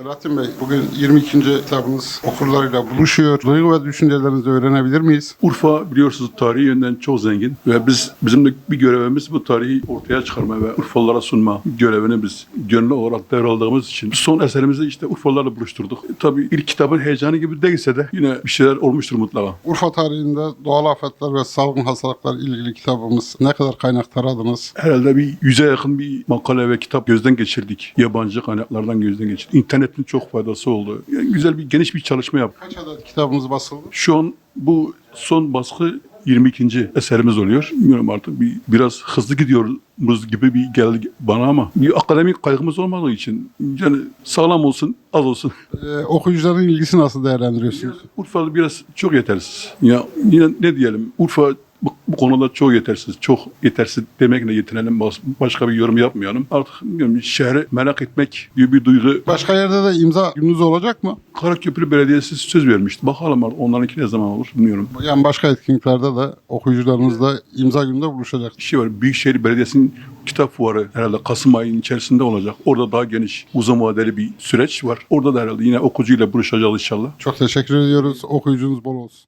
Selahattin Bey, bugün 22. kitabınız okurlarıyla buluşuyor. Duygu ve düşüncelerinizi öğrenebilir miyiz? Urfa biliyorsunuz tarihi yönden çok zengin ve biz bizim de bir görevimiz bu tarihi ortaya çıkarma ve Urfalılara sunma görevini biz gönüllü olarak devraldığımız için son eserimizi işte Urfalılarla buluşturduk. E, tabii ilk kitabın heyecanı gibi değilse de yine bir şeyler olmuştur mutlaka. Urfa tarihinde doğal afetler ve salgın hastalıklar ilgili kitabımız ne kadar kaynak taradınız? Herhalde bir yüze yakın bir makale ve kitap gözden geçirdik. Yabancı kaynaklardan gözden geçirdik. İnternetin çok faydası oldu. Yani güzel bir geniş bir çalışma yaptık. Kaç adet kitabımız basıldı? Şu an bu son baskı 22. eserimiz oluyor. Bilmiyorum artık bir biraz hızlı gidiyoruz gibi bir geldi bana ama bir akademik kaygımız olmadığı için yani sağlam olsun az olsun. Ee, okuyucuların ilgisi nasıl değerlendiriyorsunuz? Urfa biraz çok yetersiz. Ya yine ne diyelim Urfa bu, bu konuda çok yetersiz. Çok yetersiz demekle yetinelim. Başka bir yorum yapmayalım. Artık bilmiyorum, şehri merak etmek gibi bir duygu. Başka yerde de imza gününüz olacak mı? Karaköprü Belediyesi söz vermişti. Bakalım artık onlarınki ne zaman olur bilmiyorum. Yani başka etkinliklerde de okuyucularınızla imza gününde buluşacak. bir şey var. Büyükşehir Belediyesi'nin kitap fuarı herhalde Kasım ayının içerisinde olacak. Orada daha geniş, uzun vadeli bir süreç var. Orada da herhalde yine okuyucuyla buluşacağız inşallah. Çok teşekkür ediyoruz. Okuyucunuz bol olsun.